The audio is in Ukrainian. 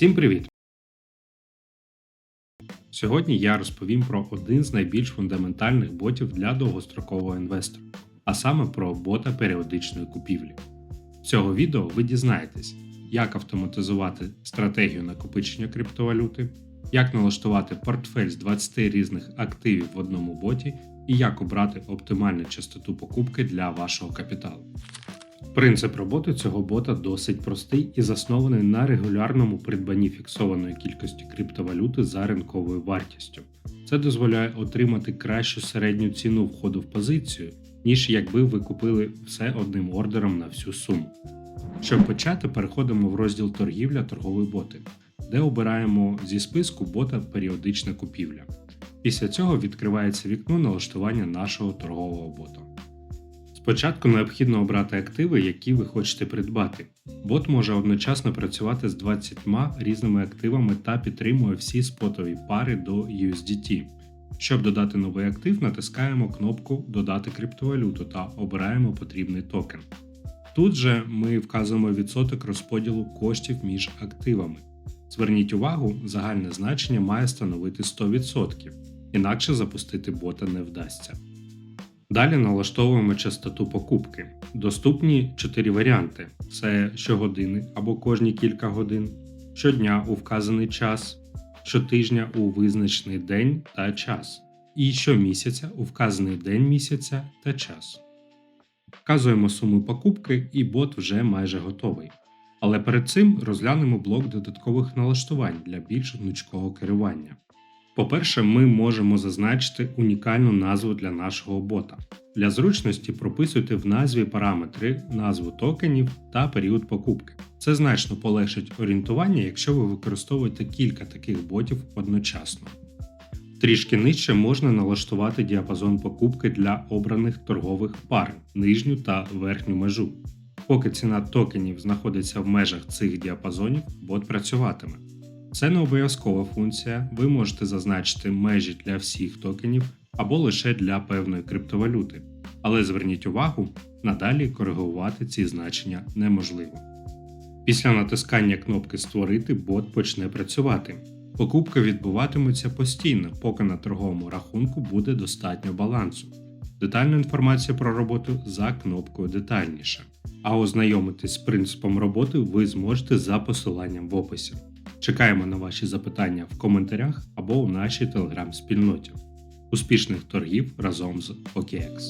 Всім привіт! Сьогодні я розповім про один з найбільш фундаментальних ботів для довгострокового інвестора, а саме про бота періодичної купівлі. В цього відео ви дізнаєтесь, як автоматизувати стратегію накопичення криптовалюти, як налаштувати портфель з 20 різних активів в одному боті і як обрати оптимальну частоту покупки для вашого капіталу. Принцип роботи цього бота досить простий і заснований на регулярному придбанні фіксованої кількості криптовалюти за ринковою вартістю. Це дозволяє отримати кращу середню ціну входу в позицію, ніж якби ви купили все одним ордером на всю суму. Щоб почати, переходимо в розділ торгівля торгові боти, де обираємо зі списку бота періодична купівля. Після цього відкривається вікно налаштування нашого торгового бота. Спочатку необхідно обрати активи, які ви хочете придбати. Бот може одночасно працювати з 20 різними активами та підтримує всі спотові пари до USDT. Щоб додати новий актив, натискаємо кнопку Додати криптовалюту та обираємо потрібний токен. Тут же ми вказуємо відсоток розподілу коштів між активами. Зверніть увагу, загальне значення має становити 100%, інакше запустити бота не вдасться. Далі налаштовуємо частоту покупки. Доступні 4 варіанти: це щогодини або кожні кілька годин, щодня у вказаний час, щотижня у визначений день та час, і щомісяця у вказаний день місяця та час. Вказуємо суму покупки, і бот вже майже готовий. Але перед цим розглянемо блок додаткових налаштувань для більш гнучкого керування. По-перше, ми можемо зазначити унікальну назву для нашого бота. Для зручності прописуйте в назві параметри, назву токенів та період покупки. Це значно полегшить орієнтування, якщо ви використовуєте кілька таких ботів одночасно. Трішки нижче можна налаштувати діапазон покупки для обраних торгових пар, нижню та верхню межу. Поки ціна токенів знаходиться в межах цих діапазонів, бот працюватиме. Це не обов'язкова функція, ви можете зазначити межі для всіх токенів або лише для певної криптовалюти. Але зверніть увагу, надалі коригувати ці значення неможливо. Після натискання кнопки Створити бот почне працювати. Покупки відбуватимуться постійно, поки на торговому рахунку буде достатньо балансу. Детальна інформація про роботу за кнопкою Детальніше. А ознайомитись з принципом роботи ви зможете за посиланням в описі. Чекаємо на ваші запитання в коментарях або у нашій телеграм-спільноті. Успішних торгів разом з OKX!